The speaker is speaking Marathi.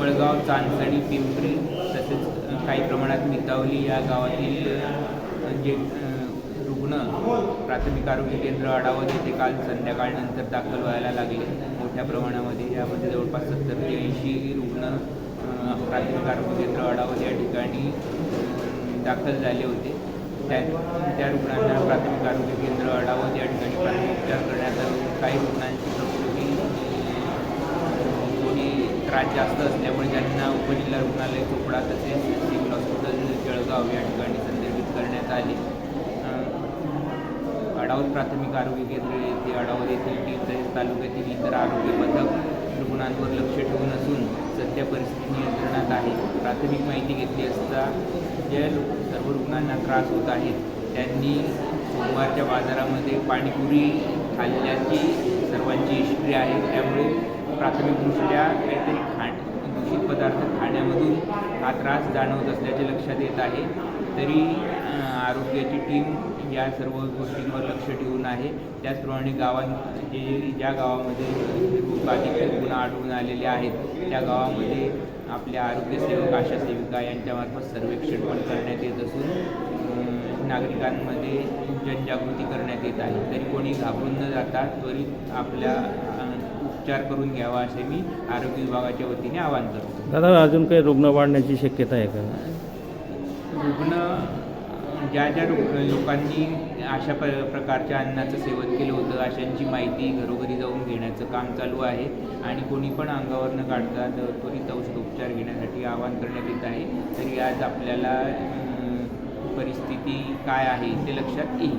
मळगाव चांदसडी पिंपरी तसेच काही प्रमाणात मितावली या गावातील जे रुग्ण प्राथमिक आरोग्य केंद्र आढावा येथे काल संध्याकाळनंतर दाखल व्हायला लागले. मोठ्या प्रमाणामध्ये यामध्ये जवळपास सत्तर ते ऐंशी रुग्ण प्राथमिक आरोग्य केंद्र आढावा या ठिकाणी दाखल झाले होते. त्या त्या रुग्णांना प्राथमिक आरोग्य केंद्र आढावा या ठिकाणी प्राथमिक उपचार करण्यात आले. काही त्रास जास्त असल्यामुळे ज्यांना उपजिल्हा रुग्णालय चोपडा तसेच सिव्हिल हॉस्पिटल जळगाव या ठिकाणी संदर्भित करण्यात आले. अडावत प्राथमिक आरोग्य केंद्र येथे अडावत येथील टीम तसेच तालुक्यातील इतर आरोग्य पथक रुग्णांवर लक्ष ठेवून असून सध्या परिस्थिती नियंत्रणात आहे. प्राथमिक माहिती घेतली असता ज्या सर्व रुग्णांना त्रास होत आहेत त्यांनी सोमवारच्या बाजारामध्ये पाणीपुरी खाल्ल्याची सर्वांची हिस्ट्री आहे. त्यामुळे प्राथमिकदृष्ट्या काहीतरी खाण दूषित पदार्थ खाण्यामधून हा त्रास जाणवत असल्याचे लक्षात येत आहे. तरी आरोग्याची टीम या सर्व गोष्टींवर लक्ष ठेवून आहे. त्याचप्रमाणे गावां जे ज्या गावामध्ये बाधित गुण आढळून आलेले आहेत त्या गावामध्ये आपल्या आरोग्यसेवक आशा सेविका यांच्यामार्फत सर्वेक्षण पण करण्यात येत असून नागरिकांमध्ये जनजागृती करण्यात येत आहे. तरी कोणी घाबरून न जाता त्वरित आपल्या उपचार करून घ्यावा असे मी आरोग्य विभागाच्या वतीने आवाहन करतो. दादा अजून काही रुग्ण वाढण्याची शक्यता आहे का? रुग्ण ज्या ज्या लोकांनी अशा प प्रकारच्या अन्नाचं सेवन केलं होतं अशांची माहिती घरोघरी जाऊन घेण्याचं काम चालू आहे आणि कोणी पण अंगावर न काढता त्वरित औषध उपचार घेण्यासाठी आवाहन करण्यात येत आहे. तरी आज आपल्याला परिस्थिती काय आहे ते लक्षात येईल.